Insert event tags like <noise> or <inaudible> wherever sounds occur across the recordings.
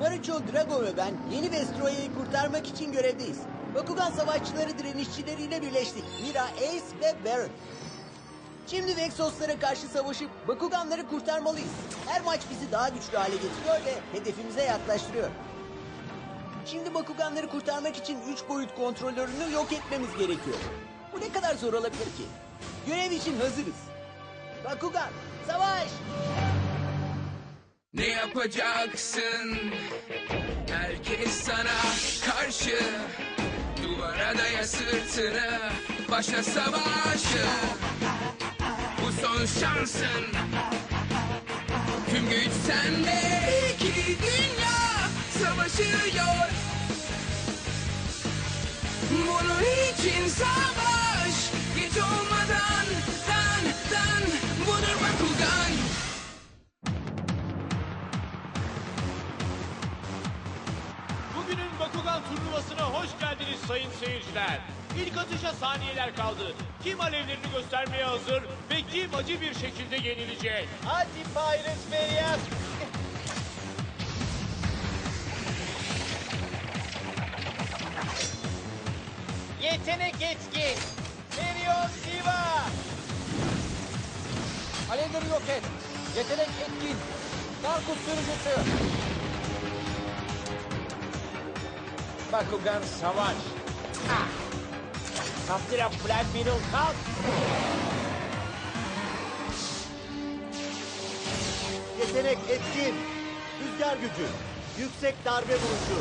Marucho, Drago ve ben yeni Vestroya'yı kurtarmak için görevdeyiz. Bakugan savaşçıları direnişçileriyle birleştik. Mira, Ace ve Baron. Şimdi Vexoslara karşı savaşıp Bakuganları kurtarmalıyız. Her maç bizi daha güçlü hale getiriyor ve hedefimize yaklaştırıyor. Şimdi Bakuganları kurtarmak için 3 boyut kontrolörünü yok etmemiz gerekiyor. Bu ne kadar zor olabilir ki? Görev için hazırız. Bakugan, savaş! Ne yapacaksın? Herkes sana karşı. Duvara daya sırtını Başla savaşı. Bu son şansın. Tüm güç sende. İki dünya savaşıyor. Bunun için savaş Geç olmadan Dan dan. Budur Bakugan turnuvasına hoş geldiniz sayın seyirciler. İlk atışa saniyeler kaldı. Kim alevlerini göstermeye hazır ve kim acı bir şekilde yenilecek? Hadi Pirates Meryem. Yetenek etkin. Merion Diva. Alevleri yok et. Yetenek etkin. Darkus sürücüsü. Bakugan savaş. Kaptira Flat Beetle kalk. Yetenek etkin. Rüzgar gücü. Yüksek darbe vuruşu.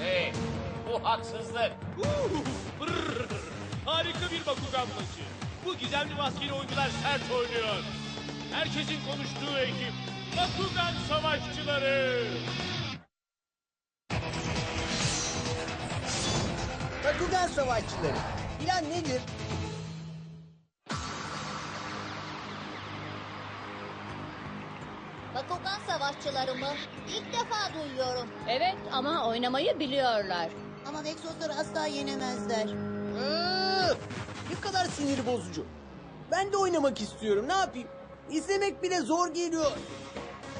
Hey, bu haksızlık. Brrr. Harika bir Bakugan maçı. Bu gizemli maskeli oyuncular sert oynuyor. Herkesin konuştuğu ekip. Bakugan savaşçıları. Bakugan savaşçıları. Plan nedir? Bakugan savaşçıları mı? İlk defa duyuyorum. Evet ama oynamayı biliyorlar. Ama Vexosları asla yenemezler. Iıı, ne kadar sinir bozucu. Ben de oynamak istiyorum. Ne yapayım? İzlemek bile zor geliyor.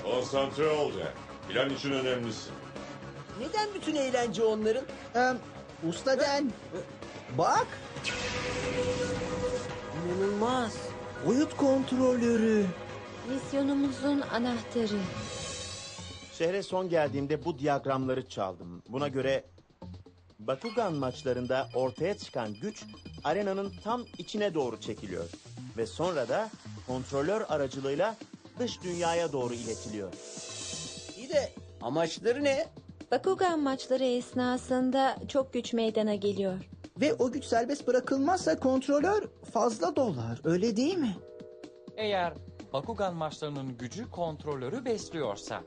Konsantre ol ya. Plan için önemlisin. Neden bütün eğlence onların? usta Den. Bak. İnanılmaz. Boyut kontrolörü. Misyonumuzun anahtarı. Şehre son geldiğimde bu diyagramları çaldım. Buna göre Bakugan maçlarında ortaya çıkan güç arenanın tam içine doğru çekiliyor. Ve sonra da kontrolör aracılığıyla dış dünyaya doğru iletiliyor. İyi de amaçları ne? Bakugan maçları esnasında çok güç meydana geliyor. Ve o güç serbest bırakılmazsa kontrolör fazla dolar öyle değil mi? Eğer Bakugan maçlarının gücü kontrolörü besliyorsa.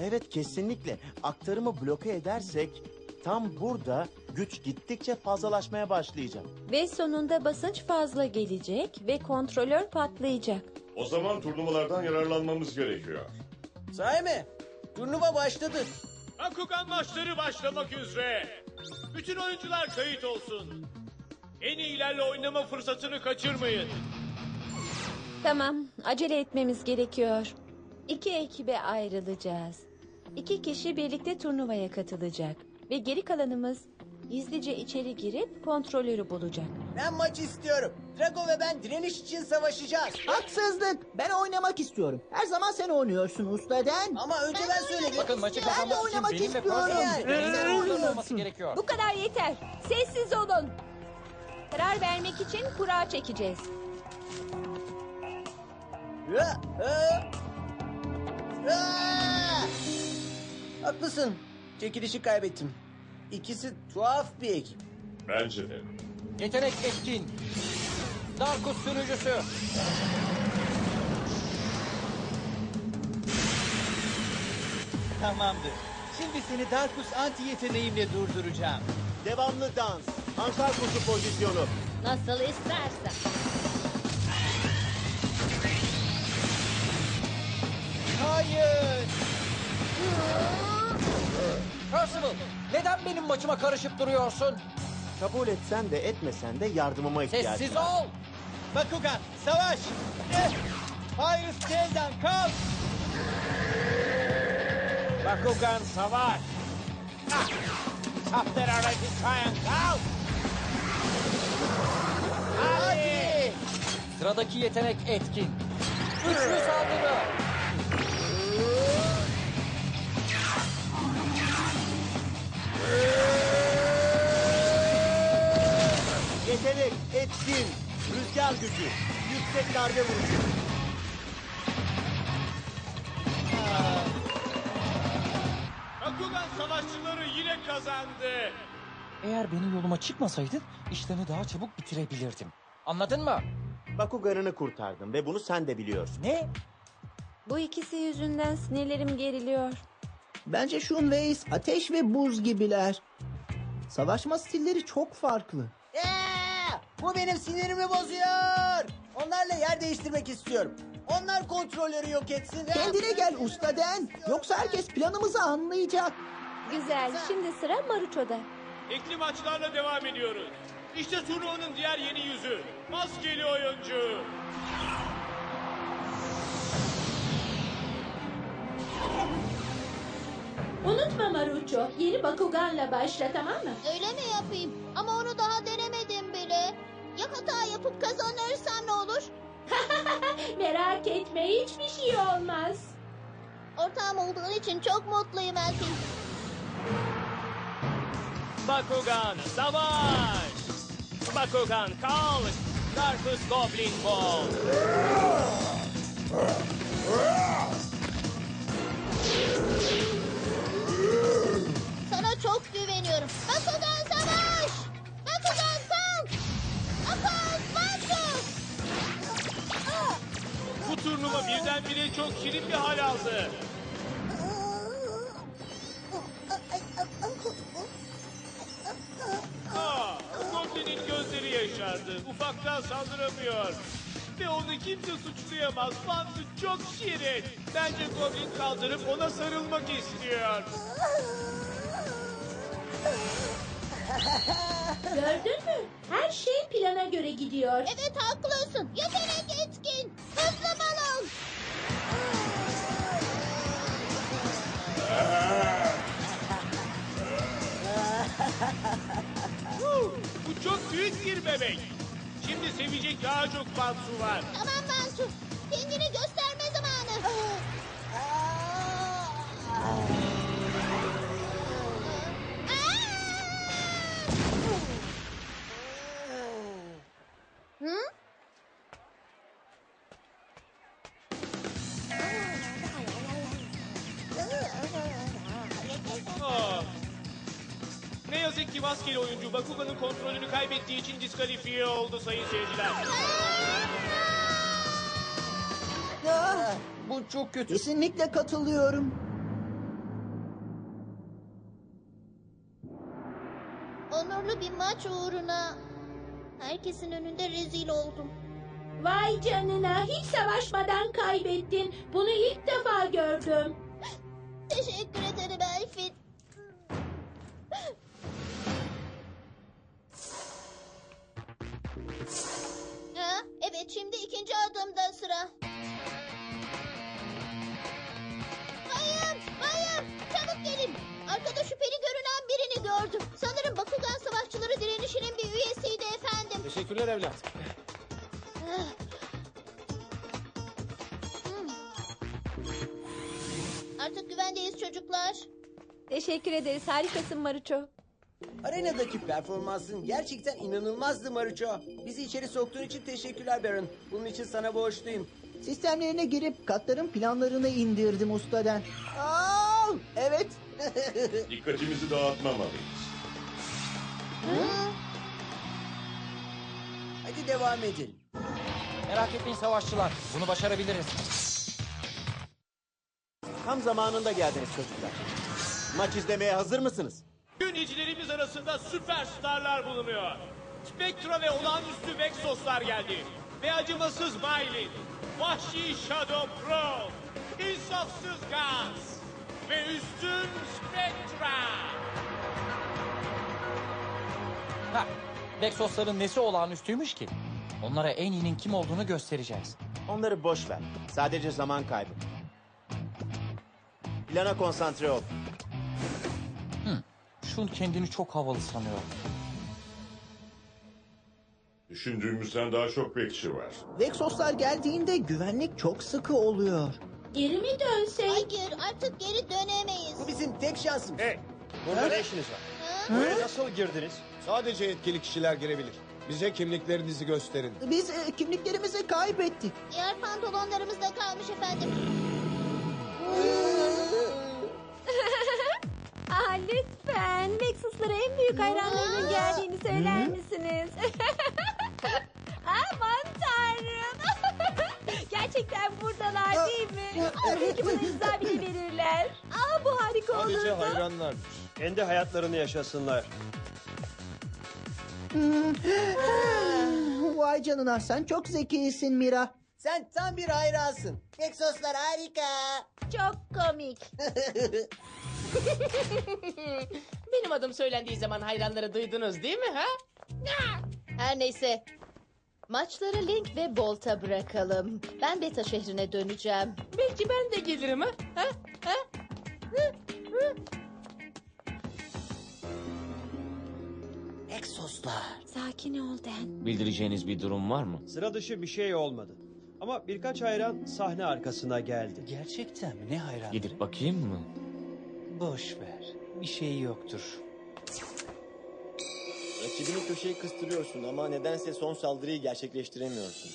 Evet kesinlikle. Aktarımı bloke edersek tam burada güç gittikçe fazlalaşmaya başlayacak. Ve sonunda basınç fazla gelecek ve kontrolör patlayacak. O zaman turnuvalardan yararlanmamız gerekiyor. Sahi mi? Turnuva başladı. Bakugan maçları başlamak üzere. Bütün oyuncular kayıt olsun. En iyilerle oynama fırsatını kaçırmayın. Tamam, acele etmemiz gerekiyor. İki ekibe ayrılacağız. İki kişi birlikte turnuvaya katılacak. Ve geri kalanımız gizlice içeri girip kontrolörü bulacak. Ben maç istiyorum. Drago ve ben direniş için savaşacağız. Haksızlık. Ben oynamak istiyorum. Her zaman sen oynuyorsun usta Den. Ama önce ben söyledim. Bakın maçı Ben de kazanmak için oynamak benimle istiyorum. Yani. oyuncuların olması gerekiyor. Bu kadar yeter. Sessiz olun. Karar vermek için kura çekeceğiz. Ya, ha. Aa! Haklısın. Çekilişi kaybettim. İkisi tuhaf bir ekip. Bence de. Yetenek etkin. Darkus sürücüsü. Tamamdır. Şimdi seni Darkus anti yeteneğimle durduracağım. Devamlı dans. Ankar kursu pozisyonu. Nasıl istersen. Hayır. Percival, neden benim maçıma karışıp duruyorsun? Kabul etsen de etmesen de yardımıma ihtiyacım Sessiz var. ol. Bakugan, savaş. Eh, Iris Gel'den kalk. Bakugan savaş. Kaptır aracı Kayan kalk. Hadi. Sıradaki yetenek etkin. Güçlü saldırı. Yetenek, etkin, rüzgar gücü, yüksek darbe vuruşu. Bakugan savaşçıları yine kazandı. Eğer benim yoluma çıkmasaydın işlerini daha çabuk bitirebilirdim. Anladın mı? Bakugan'ını kurtardım ve bunu sen de biliyorsun. Ne? Bu ikisi yüzünden sinirlerim geriliyor. Bence Shun ve Ace ateş ve buz gibiler. Savaşma stilleri çok farklı. Bu benim sinirimi bozuyor. Onlarla yer değiştirmek istiyorum. Onlar kontrolörü yok etsin. Kendine gel usta Den. Yoksa herkes planımızı anlayacak. Güzel. Şimdi sıra Maruço'da. İkli maçlarla devam ediyoruz. İşte turnuvanın diğer yeni yüzü. Maskeli oyuncu. Unutma Marucho, yeni Bakugan'la başla tamam mı? Öyle mi yapayım? Ama onu daha denemedim hata yapıp kazanırsam ne olur? <laughs> Merak etme, hiçbir şey olmaz. Ortağım olduğun için çok mutluyum Elfin. Bakugan savaş. Bakugan kalk. Darkus Goblin Ball. Sana çok güveniyorum. Bakugan turnuva birdenbire çok şirin bir hal aldı. Aa, Goblin'in gözleri yaşardı. Ufaktan saldıramıyor. Ve onu kimse suçlayamaz. Bantı çok şirin. Bence Goblin kaldırıp ona sarılmak istiyor. Gördün mü? Her şey plana göre gidiyor. Evet haklısın. Yetenek etkin. Hızlı balon. Bu çok büyük bir bebek. Şimdi sevecek daha çok Bantsu var. Tamam Mansu. Kendini gösterme Ne yazık ki maskeli oyuncu Bakugan'ın kontrolünü kaybettiği için diskalifiye oldu sayın seyirciler. Ah, Bu çok kötü. kesinlikle katılıyorum. Onurlu bir maç uğruna herkesin önünde rezil oldum. Vay canına, hiç savaşmadan kaybettin. Bunu ilk defa gördüm. Teşekkür ederim Elfin. Ha, evet şimdi ikinci adımda sıra. Bayım, bayım, çabuk gelin. Arkada şüpheli görünen birini gördüm. Sanırım Bakugan Savaşçıları direnişinin bir üyesiydi efendim. Teşekkürler evlat. Ah. Hmm. Artık güvendeyiz çocuklar. Teşekkür ederiz. Harikasın Maruço. Arenadaki performansın gerçekten inanılmazdı Maruço. Bizi içeri soktuğun için teşekkürler Baron. Bunun için sana borçluyum. Sistemlerine girip katların planlarını indirdim usta Den. Aa, evet. <laughs> Dikkatimizi dağıtmamalıyız. Hadi devam edelim. Merak etmeyin savaşçılar. Bunu başarabiliriz. Tam zamanında geldiniz çocuklar. Maç izlemeye hazır mısınız? Yöneticilerimiz arasında süperstarlar bulunuyor. Spectra ve olağanüstü Vexoslar geldi. Ve acımasız Miley, vahşi Shadow Pro, insafsız Gaz ve üstün Spectra. Ha, Vexosların nesi olağanüstüymüş ki? Onlara en iyinin kim olduğunu göstereceğiz. Onları boş ver. Sadece zaman kaybı. Plana konsantre ol. Şun kendini çok havalı sanıyor. Düşündüğümüzden daha çok bekçi var. Vexoslar geldiğinde güvenlik çok sıkı oluyor. Geri mi dönsek? Hayır artık geri dönemeyiz. Bu bizim tek şansımız. Hey, burada ne işiniz var? Buraya nasıl girdiniz? Sadece yetkili kişiler girebilir. Bize kimliklerinizi gösterin. Biz e, kimliklerimizi kaybettik. Diğer pantolonlarımız da kalmış efendim. Lütfen. Nexus'lara en büyük hayranlarının geldiğini söyler misiniz? <laughs> Aman tanrım. <laughs> Gerçekten buradalar değil mi? Belki buna imza bile verirler. Aa bu harika Sadece olurdu. hayranlar. Kendi hayatlarını yaşasınlar. <gasps> Vay canına sen çok zekisin Mira. Sen tam bir hayransın. Exoslar harika. Çok komik. <laughs> <laughs> Benim adım söylendiği zaman hayranları duydunuz değil mi ha? Her neyse. Maçları Link ve Bolt'a bırakalım. Ben Beta şehrine döneceğim. Belki ben de gelirim ha? Ha? Ha? Hı? Sakin ol Den. Bildireceğiniz bir durum var mı? Sıra dışı bir şey olmadı. Ama birkaç hayran sahne arkasına geldi. Gerçekten mi? Ne hayran? Gidip bakayım mı? Boş ver. Bir şey yoktur. Rakibini köşeye kıstırıyorsun ama nedense son saldırıyı gerçekleştiremiyorsun.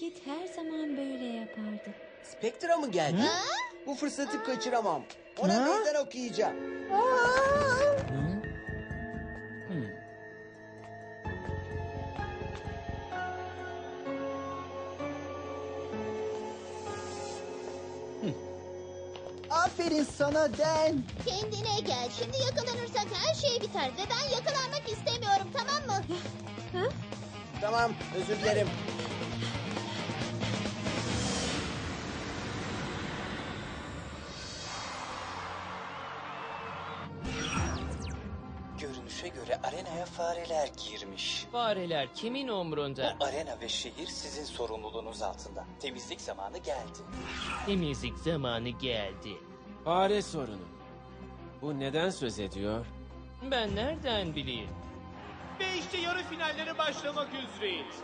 Kit her zaman böyle yapardı. Spectra mı geldi? Bu fırsatı kaçıramam. Ona meydan okuyacağım. Aferin sana Den. Kendine gel. Şimdi yakalanırsak her şey biter. Ve ben yakalanmak istemiyorum tamam mı? Tamam özür dilerim. Görünüşe göre arenaya fareler girmiş. Fareler kimin umrunda? Bu arena ve şehir sizin sorumluluğunuz altında. Temizlik zamanı geldi. Temizlik zamanı geldi. Fare sorunu. Bu neden söz ediyor? Ben nereden bileyim? Ve işte yarı finallere başlamak üzereyiz.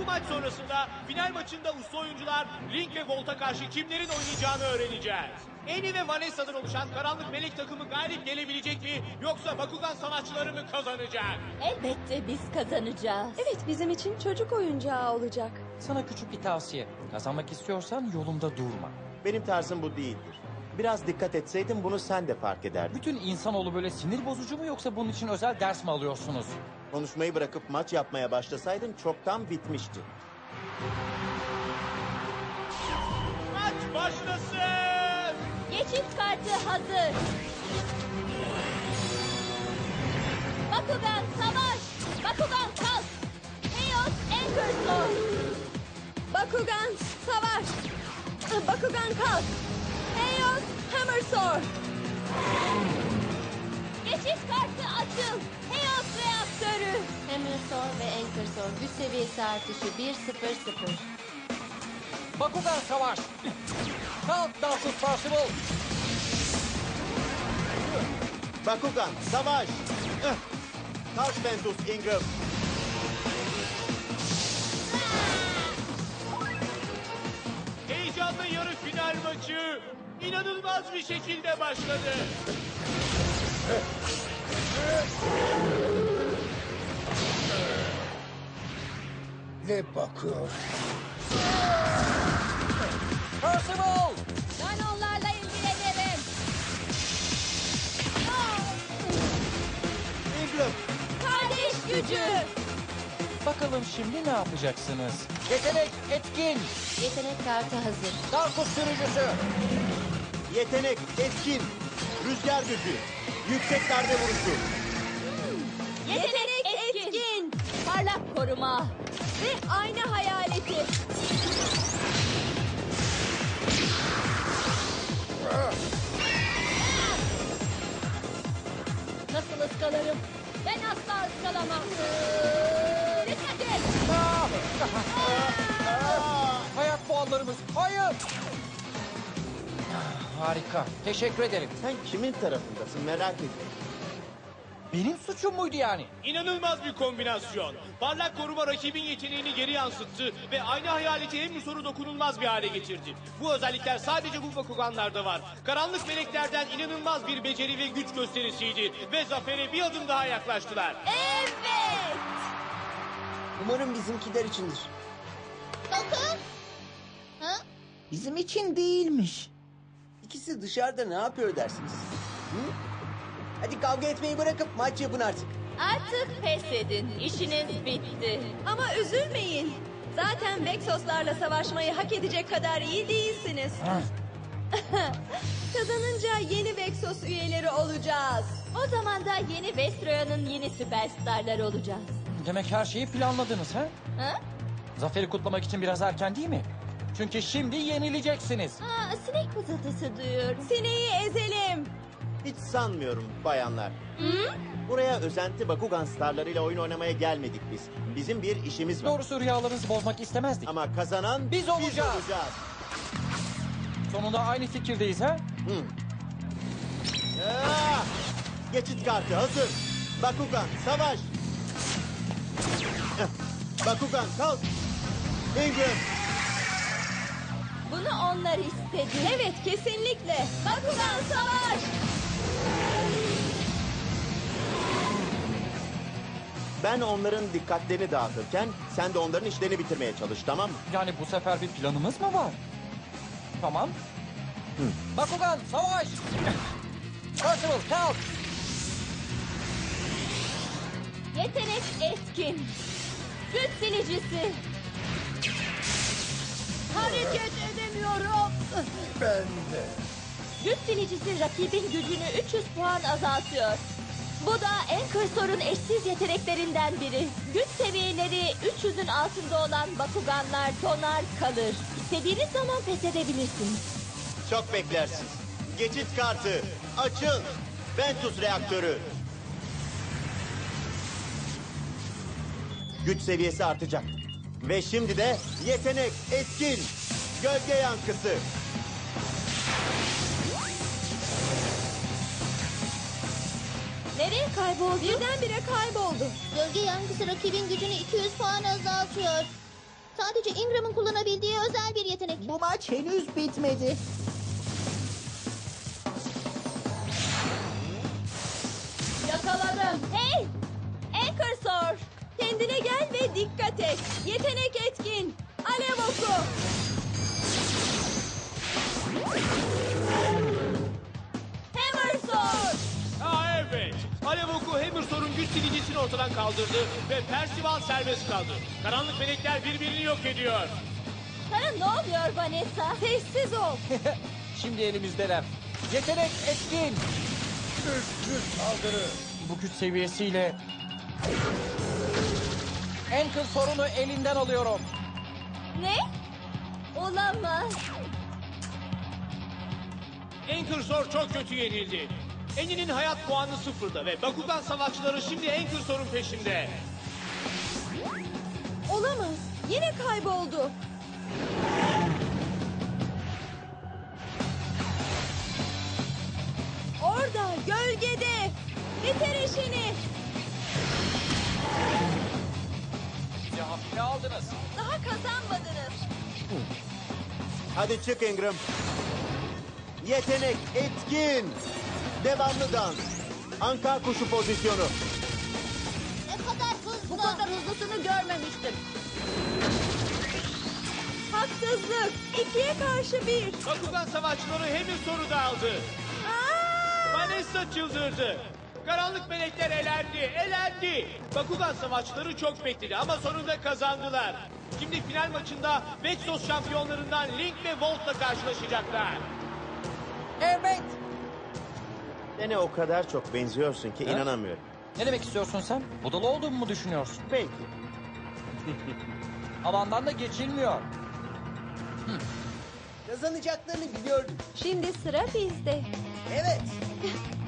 Bu maç sonrasında final maçında usta oyuncular Link ve Volt'a karşı kimlerin oynayacağını öğreneceğiz. Eni ve Vanessa'dan oluşan karanlık melek takımı galip gelebilecek mi yoksa Bakugan savaşçıları mı kazanacak? Elbette biz kazanacağız. Evet bizim için çocuk oyuncağı olacak. Sana küçük bir tavsiye. Kazanmak istiyorsan yolunda durma. Benim tarzım bu değildir. Biraz dikkat etseydin bunu sen de fark ederdin. Bütün insanoğlu böyle sinir bozucu mu yoksa bunun için özel ders mi alıyorsunuz? Konuşmayı bırakıp maç yapmaya başlasaydın çoktan bitmişti. Maç başlasın! Geçit kartı hazır. Bakugan savaş. Bakugan kalk. Eos Anchor. Bakugan savaş. Bakugan kalk. Sword. Geçit kartı açıl. Eos reaktörü. Hammer Sword ve Anchor Sword güç seviyesi artışı 1-0-0. Bakugan savaş! Kalk Darkus Parsival! Bakugan, savaş! Eh! Kalk Ventus Ingram. Maçı inanılmaz bir şekilde başladı. Ne bakıyor? Parsival! Ben onlarla ilgilenirim. Ingram, Kardeş gücü. Bakalım şimdi ne yapacaksınız? Yetenek etkin! Yetenek kartı hazır. Darkus sürücüsü! yetenek, etkin, rüzgar gücü, yüksek darbe vuruşu. Yetenek etkin. Parlak koruma. Ve ayna hayaleti. Nasıl ıskalarım? Ben asla ıskalamam. Hayat puanları Optimus. Hayır. Harika. Teşekkür ederim. Sen kimin tarafındasın merak ettim. Benim suçum muydu yani? İnanılmaz bir kombinasyon. Parlak koruma rakibin yeteneğini geri yansıttı ve aynı hayaleti hem soru dokunulmaz bir hale getirdi. Bu özellikler sadece bu Bakuganlarda var. Karanlık meleklerden inanılmaz bir beceri ve güç gösterisiydi ve zafere bir adım daha yaklaştılar. Evet. Umarım bizimkiler içindir. Bakın. Ha? Bizim için değilmiş. İkisi dışarıda ne yapıyor dersiniz? Hı? Hadi kavga etmeyi bırakıp maç yapın artık. Artık pes edin. İşiniz bitti. Ama üzülmeyin. Zaten Vexoslarla savaşmayı hak edecek kadar iyi değilsiniz. <laughs> Kazanınca yeni Vexos üyeleri olacağız. O zaman da yeni Vestroya'nın yeni süperstarları olacağız. Demek her şeyi planladınız ha? Ha? Zaferi kutlamak için biraz erken değil mi? Çünkü şimdi yenileceksiniz. Aa, sinek vızıltısı duyuyorum. Sineği ezelim. Hiç sanmıyorum bayanlar. Buraya özenti Bakugan starlarıyla oyun oynamaya gelmedik biz. Bizim bir işimiz var. Doğrusu rüyalarınızı bozmak istemezdik. Ama kazanan Biz olacağız. olacağız. Sonunda aynı fikirdeyiz ha? Ah! Geçit kartı hazır. Bakugan savaş. Bakugan kalk. Ingram. Bunu onlar istedi. Evet kesinlikle. Bakugan savaş. Ben onların dikkatlerini dağıtırken sen de onların işlerini bitirmeye çalış tamam mı? Yani bu sefer bir planımız mı var? Tamam. Bakugan savaş! Percival kalk! Yetenek etkin. Güç silicisi. Hareket edemiyorum. Ben de. Güç silicisi rakibin gücünü 300 puan azaltıyor. Bu da Anchorsor'un eşsiz yeteneklerinden biri. Güç seviyeleri 300'ün altında olan Bakuganlar donar kalır. İstediğiniz zaman pes edebilirsiniz. Çok beklersin. Geçit kartı açıl. Ventus reaktörü. Güç seviyesi artacak. Ve şimdi de yetenek etkin. Gölge yankısı. Nereye kayboldu? Birdenbire kayboldu. Gölge yankısı rakibin gücünü 200 puan azaltıyor. Sadece Ingram'ın kullanabildiği özel bir yetenek. Bu maç henüz bitmedi. Ve dikkat et. Yetenek etkin. Alev oku. Hammersword! Ha evet. Alev oku Hammersor'un güç silicisini ortadan kaldırdı ve Percival serbest kaldı. Karanlık melekler birbirini yok ediyor. Sana ne oluyor Vanessa? Sessiz ol. <laughs> Şimdi elimizdeler. Yetenek etkin! Güçlü saldırı. Bu güç seviyesiyle... Ankle sorunu elinden alıyorum. Ne? Olamaz. Anchorsor çok kötü yenildi. Eni'nin hayat puanı sıfırda ve Bakugan savaşçıları şimdi Anchorsor'un peşinde. Olamaz. Yine kayboldu. Orada, gölgede. Bitir işini. Hafife aldınız. Daha kazanmadınız. Hadi çık Ingram. Yetenek etkin. Devamlı dans. Anka kuşu pozisyonu. Ne kadar hızlı. Bu kadar hızlısını görmemiştim. Haksızlık. İkiye karşı bir. Bakugan savaşçıları Hammersor'u da aldı. Vanessa çıldırdı. Karanlık melekler elendi, elendi. Bakugan savaşçıları çok bekledi ama sonunda kazandılar. Şimdi final maçında Vexos şampiyonlarından Link ve Volt'la karşılaşacaklar. Evet. Beni o kadar çok benziyorsun ki Ha? inanamıyorum. Ne demek istiyorsun sen? Budala olduğumu mu düşünüyorsun? Belki. Alandan <laughs> da geçilmiyor. Kazanacaklarını biliyordum. Şimdi sıra bizde. Evet. <laughs>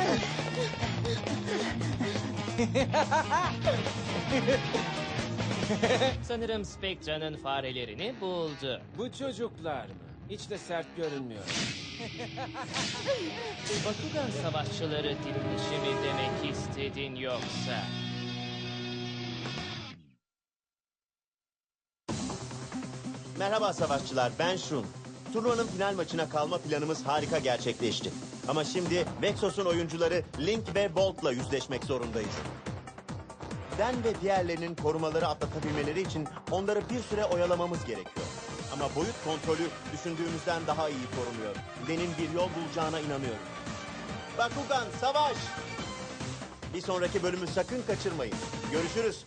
<laughs> Sanırım Spectra'nın farelerini buldu. Bu çocuklar mı? Hiç de sert görünmüyor. <laughs> Bakugan savaşçıları direnişi mi demek istedin yoksa? Merhaba savaşçılar, ben Shun. Turnuvanın final maçına kalma planımız harika gerçekleşti. Ama şimdi Vexos'un oyuncuları Link ve Bolt'la yüzleşmek zorundayız. Den ve diğerlerinin korumaları atlatabilmeleri için onları bir süre oyalamamız gerekiyor. Ama boyut kontrolü düşündüğümüzden daha iyi korunuyor. Den'in bir yol bulacağına inanıyorum. Bakugan, savaş! Bir sonraki bölümü sakın kaçırmayın. Görüşürüz.